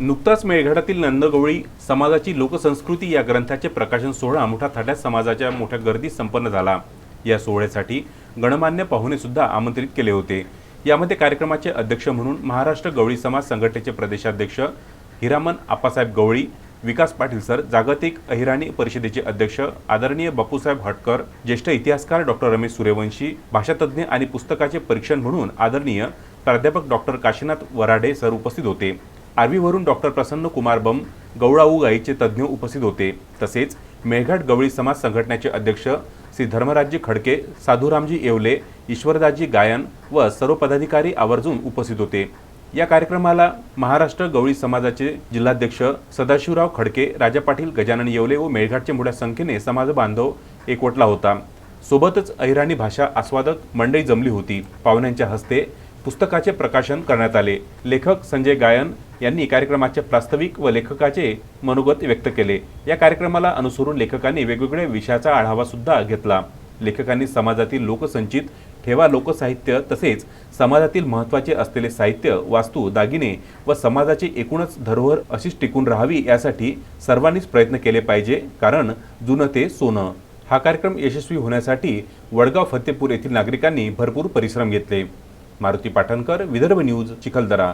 नुकताच मेळघाटातील नंदगवळी समाजाची लोकसंस्कृती या ग्रंथाचे प्रकाशन सोहळा मोठा थाट्यात समाजाच्या मोठ्या गर्दीत संपन्न झाला. या सोहळ्यासाठी गणमान्य पाहुणे सुद्धा आमंत्रित केले होते. यामध्ये कार्यक्रमाचे अध्यक्ष म्हणून महाराष्ट्र गवळी समाज संघटनेचे प्रदेशाध्यक्ष हिरामन आप्पासाहेब गवळी विकास पाटील सर जागतिक अहिराणी परिषदेचे अध्यक्ष आदरणीय बापूसाहेब हटकर ज्येष्ठ इतिहासकार डॉक्टर रमेश सूर्यवंशी भाषातज्ञ आणि पुस्तकाचे परीक्षण म्हणून आदरणीय प्राध्यापक डॉक्टर काशीनाथ वराडे सर उपस्थित होते. आर्वीवरून डॉक्टर प्रसन्न कुमार बम गवळाऊ गाईचे तज्ज्ञ उपस्थित होते. तसेच मेळघाट गवळी समाज संघटनेचे अध्यक्ष श्री धर्मराजजी खडके साधुरामजी येवले ईश्वरदाजी गायन व सर्व पदाधिकारी आवर्जून उपस्थित होते. या कार्यक्रमाला महाराष्ट्र गवळी समाजाचे जिल्हाध्यक्ष सदाशिवराव खडके राजा पाटील गजानन येवले व मेळघाटचे मोठ्या संख्येने समाज बांधव एकवटला होता. सोबतच अहिराणी भाषा आस्वादक मंडई जमली होती. पाहुण्यांच्या हस्ते पुस्तकाचे प्रकाशन करण्यात आले. लेखक संजय गायन यांनी कार्यक्रमाचे प्रास्ताविक व लेखकाचे मनोगत व्यक्त केले. या कार्यक्रमाला अनुसरून लेखकांनी वेगवेगळ्या विषयाचा आढावा सुद्धा घेतला. लेखकांनी समाजातील लोकसंचित ठेवा लोकसाहित्य तसेच समाजातील महत्त्वाचे असलेले साहित्य वास्तू दागिने व समाजाची एकूणच धरोहर अशीच टिकून राहावी यासाठी सर्वांनीच प्रयत्न केले पाहिजे कारण जुनं ते सोनं. हा कार्यक्रम यशस्वी होण्यासाठी वडगाव फतेपूर येथील नागरिकांनी भरपूर परिश्रम घेतले. मारुती पाटणकर विदर्भ न्यूज चिखलदरा.